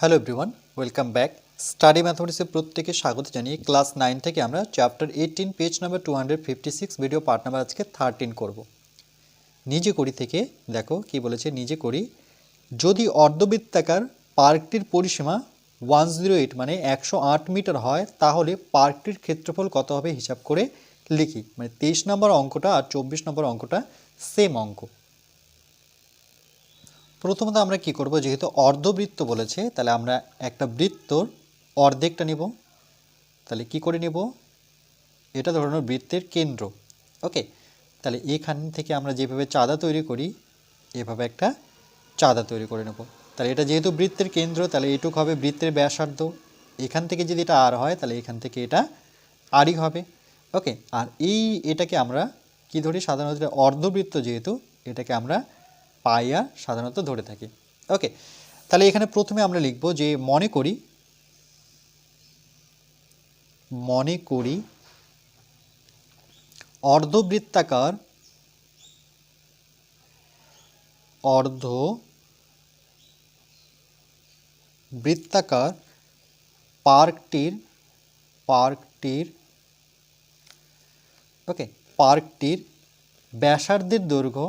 Hello everyone welcome back study ম্যাথমেটিক্সে প্রত্যেকে স্বাগত জানিয়ে ক্লাস নাইন থেকে আমরা chapter eighteen page number two video part number আজকে থার্টিন করব। নিজে করি থেকে, দেখো কি বলেছে, নিজে করি, যদি অর্ধবৃত্তাকার পার্কটির পরিসীমা ওয়ান জিরো এইট মানে একশো আট মিটার হয়, তাহলে পার্কটির ক্ষেত্রফল কত হবে হিসাব করে লিখি। মানে তেইশ নম্বর অঙ্কটা আর চব্বিশ নম্বর অঙ্কটা সেম অঙ্ক। প্রথমত আমরা কি করব? যেহেতু অর্ধবৃত্ত বলেছে, তাহলে আমরা একটা বৃত্তর অর্ধেকটা নিব। তাহলে কি করে নেব? এটা ধরনের বৃত্তের কেন্দ্র। ওকে? তাহলে এখান থেকে আমরা যেভাবে চাঁদা তৈরি করি, এভাবে একটা চাঁদা তৈরি করে নেব। তাহলে এটা যেহেতু বৃত্তের কেন্দ্র, তাহলে এটুক হবে বৃত্তের ব্যাসার্ধ। এখান থেকে যদি এটা আর হয়, তাহলে এখান থেকে এটা আরই হবে। ওকে? আর এই এটাকে আমরা কি ধরি? সাধারণত অর্ধবৃত্ত যেহেতু, এটাকে আমরা পাইয়া সাধারণত ধরে থাকি। ওকে তাহলে এখানে প্রথমে আমরা লিখব যে মনে করি মনে করি অর্ধবৃত্তাকার অর্ধ বৃত্তাকার পার্কটির পার্কটির ওকে পার্কটির ব্যাসার্ধের দৈর্ঘ্য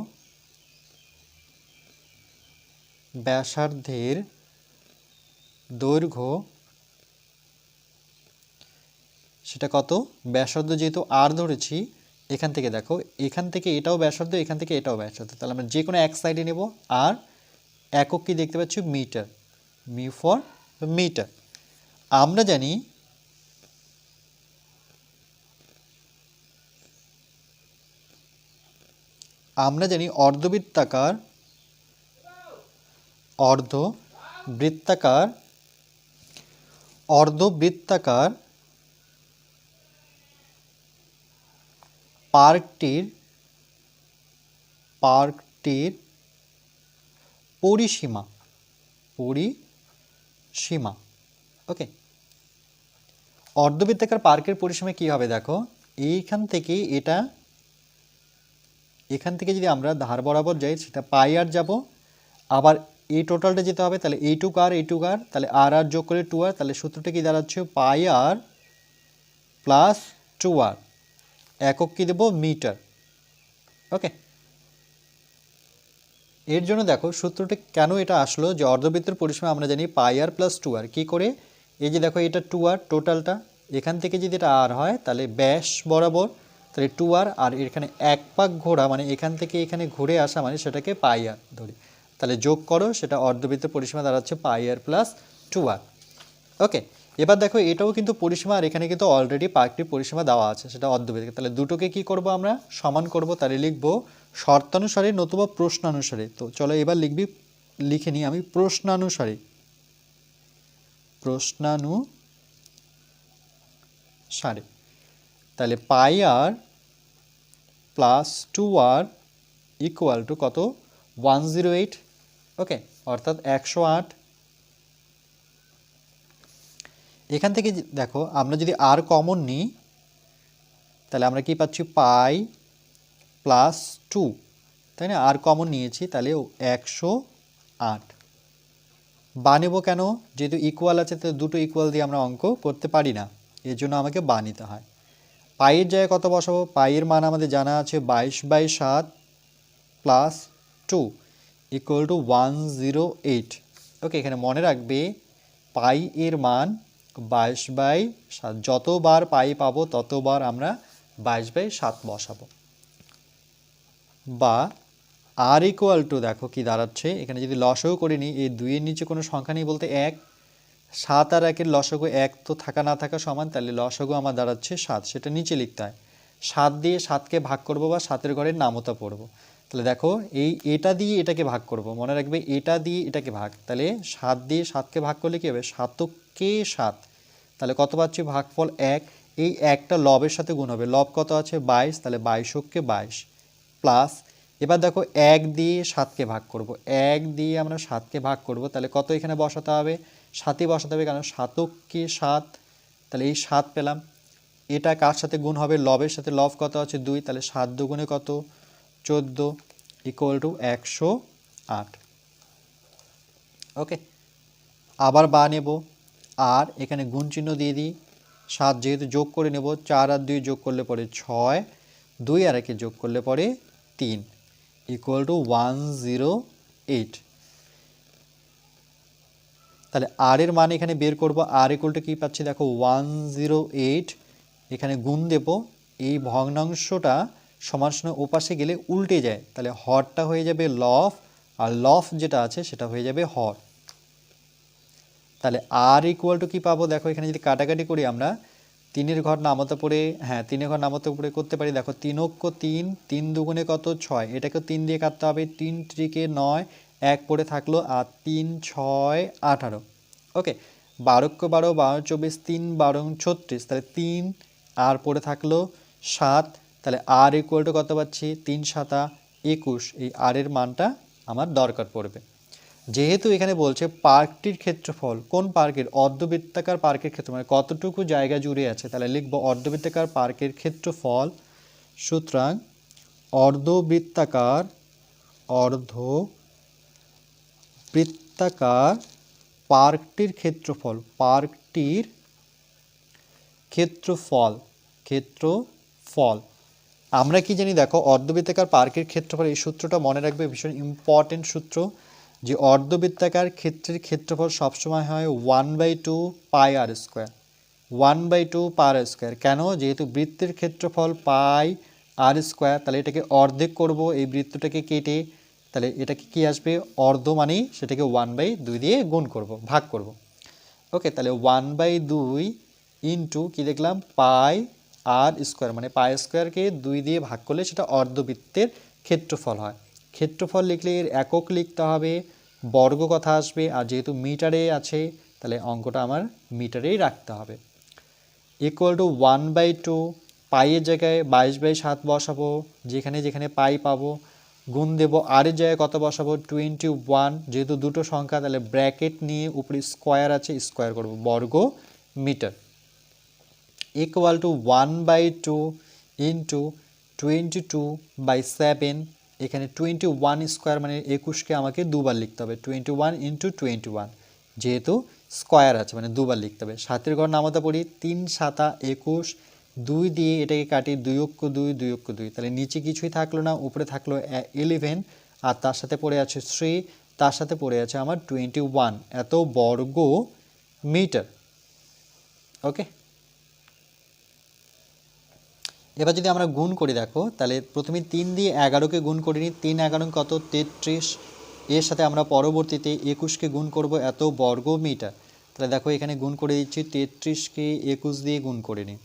ব্যাসার্ধের দৈর্ঘ্য সেটা কত? ব্যাসার্ধ যেহেতু আর ধরেছি, এখান থেকে দেখো, এখান থেকে এটাও ব্যাসার্ধ, এখান থেকে এটাও ব্যাসার্ধ। তাহলে আমরা যে কোনো এক সাইডে নেব আর একক কি দেখতে পাচ্ছি? মিটার। M for metre. আমরা জানি আমরা জানি অর্ধবৃত্তাকার অর্ধ বৃত্তাকার অর্ধবৃত্তাকার পার্কটির পার্কটির পরিসীমা পরিসীমা। ওকে। অর্ধবৃত্তাকার পার্কের পরিসীমা কী হবে দেখো? এইখান থেকে এটা, এখান থেকে যদি আমরা ধার বরাবর যাই সেটা পাই আর যাব, আবার এই টোটালটা যেতে হবে, তাহলে এইটুক আর এইটুক আর তাহলে আর আর যোগ করে টু আর তাহলে সূত্রটা কি দাঁড়াচ্ছে? পাই আর প্লাস টু আর একক কী দেবো? মিটার। ওকে এর জন্য দেখো, সূত্রটা কেন এটা আসলো? যে অর্ধবৃত্তের পরিসীমা আমরা জানি পাই আর প্লাস টু আর কী করে? এই যে দেখো, এটা টু আর টোটালটা এখান থেকে যদি এটা আর হয়, তাহলে ব্যাস বরাবর, তাহলে টু আর আর এখানে এক পাক ঘোরা মানে এখান থেকে এখানে ঘুরে আসা মানে সেটাকে পাই আর ধরি। তাহলে যোগ করো, সেটা অর্ধবৃত্তের পরিসীমা দাঁড়াচ্ছে পাই আর প্লাস টু আর ওকে এবার দেখো এটাও কিন্তু পরিসীমা, আর এখানে কিন্তু অলরেডি পার্কটির পরিসীমা দেওয়া আছে, সেটা অর্ধবৃত্ত। তাহলে দুটোকে কি করব আমরা? সমান করব, তাহলে লিখব শর্তানুসারে নতুবা প্রশ্নানুসারে। তো চলো এবার লিখবি, লিখে নিই আমি প্রশ্নানুসারে। প্রশ্নানুসারে। তাহলে pi R plus two R equal to কত? ওয়ান জিরো এইট ওকে, অর্থাৎ একশো আট। এখান থেকে দেখো, আমরা যদি আর কমন নিই, তাহলে আমরা কি পাচ্ছি? পাই প্লাস টু তাই না? আর কমন নিয়েছি, তাহলে একশো আট। বা কেন? যেহেতু ইকুয়াল আছে তো দুটো ইকুয়াল দিয়ে আমরা অঙ্ক করতে পারি না। এর জন্য আমাকে বা হয়। পাইয়ের জায়গায় কত বসাবো? পাইয়ের মান আমাদের জানা আছে বাইশ বাই সাত plus two equal to one zero eight okay এখানে মনে রাখবে, পাই এর মান বাইশ বাই সাত। যতবার পাই পাবো, ততবার আমরা বাইশ বাই সাত বসাবো। বা আর ইকুয়াল টু দেখো কি দাঁড়াচ্ছে, এখানে যদি লসও করে নিই, এই দুইয়ের নিচে কোনো সংখ্যা নেই বলতে এক। সাত আর একের লসগু এক, তো থাকা না থাকা সমান, তাহলে লসগু আমার দাঁড়াচ্ছে সাত, সেটা নিচে লিখতে হয়। সাত দিয়ে সাতকে ভাগ করব বা সাতের ঘরের নামতা পড়ব। তাহলে দেখো, এই এটা দিয়ে এটাকে ভাগ করব। মনে রাখবে, এটা দিয়ে এটাকে ভাগ। তাহলে সাত দিয়ে সাতকে ভাগ করলে কী হবে? সাতকে সাত। তাহলে কত পাচ্ছি? ভাগফল এক। এই একটা লবের সাথে গুণ হবে। লব কত আছে? বাইশ। তাহলে বাইশকে বাইশ। প্লাস, এবার দেখো, এক দিয়ে সাতকে ভাগ করব। এক দিয়ে আমরা সাতকে ভাগ করব। তাহলে কত এখানে বসাতে হবে? সাতই বসাতে হবে, কারণ সাতককে সাত। তাহলে এই সাত পেলাম। এটা কার সাথে গুণ হবে? লবের সাথে। লব কত আছে? দুই। তাহলে সাত দুগুণে কত? চোদ্দ ইকুয়াল টু একশো আট। ওকে আবার বা নেব। আর এখানে গুণ চিহ্ন দিয়ে দিই। সাত যেহেতু যোগ করে নেব, চার আর দুই যোগ করলে পরে ছয়, দুই আর একে যোগ করলে পরে তিন। Equal to one zero eight তাহলে আর এর মান এখানে বের করব। আর ইকুয়াল কী পাচ্ছি? দেখো ওয়ান জিরো এইট এখানে গুণ দেব। এই ভগ্নাংশটা সমান সমান ওপাশে গেলে উল্টে যায়। তাহলে হরটা হয়ে যাবে লফ, আর লফ যেটা আছে সেটা হয়ে যাবে হর। তাহলে আর ইকুয়াল টু কী পাবো? দেখো এখানে যদি কাটাকাটি করি আমরা, তিনের ঘর নামতে পড়ে হ্যাঁ তিনের ঘর নামতে পড়ে করতে পারি। দেখো তিনক্য তিন তিন দুগুণে কত? ছয়। এটাকেও তিন দিয়ে কাটতে হবে। তিন ত্রিকে নয়, এক পড়ে থাকল, আর তিন, ছয়, আঠারো। ওকে বারোক্য বারো বারো চব্বিশ, তিন, বারো ছত্রিশ। তাহলে তিন, আর পড়ে থাকল সাত তাহলে আর ইকুয়াল টু কত পাচ্ছি? তিন সাতা একুশ। এই আর এর মানটা আমার দরকার পড়বে। যেহেতু এখানে বলছে পার্কটির ক্ষেত্রফল, কোন পার্কের? অর্ধবৃত্তাকার পার্কের ক্ষেত্র মানে কতটুকু জায়গা জুড়ে আছে? তাহলে লিখব অর্ধবৃত্তাকার পার্কের ক্ষেত্রফল। সুতরাং অর্ধবৃত্তাকার অর্ধ বৃত্তাকার পার্কটির ক্ষেত্রফল পার্কটির ক্ষেত্রফল ক্ষেত্রফল। আমরা কি জানি, দেখো, অর্ধবৃত্তাকার পার্কের ক্ষেত্রফল, এই সূত্রটা মনে রাখবে, ভীষণ ইম্পর্টেন্ট সূত্র, যে অর্ধবৃত্তাকার ক্ষেত্রের ক্ষেত্রফল সবসময় হয় one by two pi R square one by two per square কেন? যেহেতু বৃত্তের ক্ষেত্রফল পাই আর স্কোয়ার তাহলে এটাকে অর্ধেক করব, এই বৃত্তটাকে কেটে, তাহলে এটাকে কি আসবে? অর্ধ মানেই সেটাকে ওয়ান বাই দুই দিয়ে গুণ করব, ভাগ করব। ওকে তাহলে ওয়ান বাই দুই ইন্টু কী দেখলাম? পাই আর স্কোয়ার মানে পাই স্কোয়ারকে দুই দিয়ে ভাগ করলে সেটা অর্ধবৃত্তের ক্ষেত্রফল হয়। ক্ষেত্রফল লিখলে এর একক লিখতে হবে, বর্গ কথা আসবে, আর যেহেতু মিটারে আছে, তাহলে অঙ্কটা আমার মিটারেই রাখতে হবে। Equal to one by two পাইয়ের জায়গায় বাইশ বাই সাত বসাবো, যেখানে যেখানে পাই পাবো, গুণ দেব আরের জায়গায় কত বসাবো টোয়েন্টি ওয়ান যেহেতু দুটো সংখ্যা, তাহলে ব্র্যাকেট নিয়ে উপরে স্কোয়ার আছে স্কোয়ার করব বর্গ metre. Equal to one by two into twenty two by seven এখানে টোয়েন্টি ওয়ান স্কোয়ার মানে একুশকে আমাকে দুবার লিখতে হবে। Twenty one into twenty one যেহেতু স্কোয়ার আছে মানে দুবার লিখতে হবে। সাতের ঘর নামাতে পড়ি, তিন সাতা একুশ, দুই দিয়ে এটাকে কাটি দুই অক্ষ দুই দুই অক্ষ দুই। তাহলে নিচে কিছুই থাকল না, উপরে থাকল ইলেভেন আর তার সাথে পড়ে আছে থ্রি তার সাথে পড়ে আছে আমার টোয়েন্টি ওয়ান এত বর্গ মিটার ওকে এবার যদি আমরা গুণ করি, দেখো, তাহলে প্রথমে তিন দিয়ে এগারোকে গুণ করে নিই তিন এগারো কত? তেত্রিশ। এর সাথে আমরা পরবর্তীতে একুশকে গুণ করব, এত বর্গ মিটার তাহলে দেখো, এখানে গুণ করে দিচ্ছি, তেত্রিশকে একুশ দিয়ে গুণ করে নিই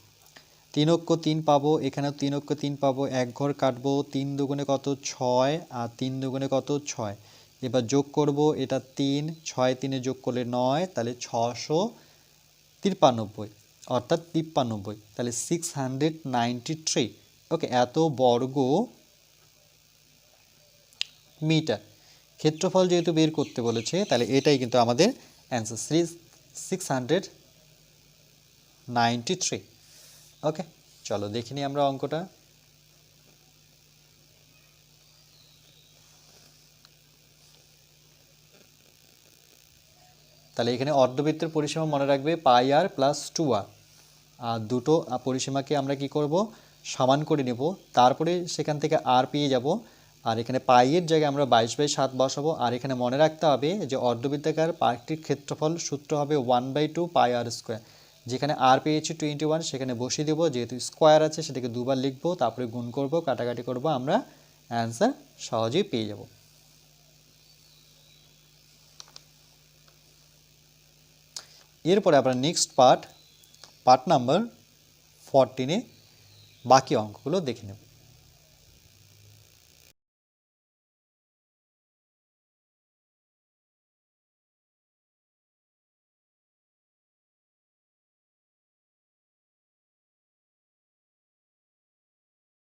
তিন অক্ষ তিন পাবো, এখানেও তিন অক্ষ তিন পাবো, এক ঘর কাটবো, তিন দুগুণে কত? ছয়, আর তিন দুগুণে কত? ছয়। এবার যোগ করব, এটা তিন, ছয় তিনে যোগ করলে নয়, তাহলে ছশো তিপ্পানব্বই অর্থাৎ তিপ্পানব্বই তাহলে six hundred ninety three okay এত বর্গ মিটার। ক্ষেত্রফল যেহেতু বের করতে বলেছে, তাহলে এটাই কিন্তু আমাদের answer six hundred ninety three okay চলো দেখিনি আমরা অঙ্কটা। তাহলে এখানে অর্ধবৃত্তের পরিসীমা মনে রাখবে পাই আর প্লাস টু আর আর দুটো পরিসীমাকে আমরা কি করব? সমান করে নেব। তারপরে সেখান থেকে আর পেয়ে যাব। আর এখানে পাইয়ের জায়গায় আমরা বাইশ বাই সাত বসাবো। আর এখানে মনে রাখতে হবে যে অর্ধবৃত্তাকার পার্কটির ক্ষেত্রফল সূত্র হবে one by two pi R square যেখানে আর পেয়েছি টোয়েন্টি ওয়ান সেখানে বসিয়ে দেবো। যেহেতু স্কোয়ার আছে, সেটাকে দুবার লিখব, তারপরে গুণ করব, কাটাকাটি করব, আমরা অ্যান্সার সহজেই পেয়ে যাব। এরপরে আপনার নেক্সট পার্ট পার্ট নাম্বার ফরটিনে বাকি অঙ্কগুলো দেখে নেব।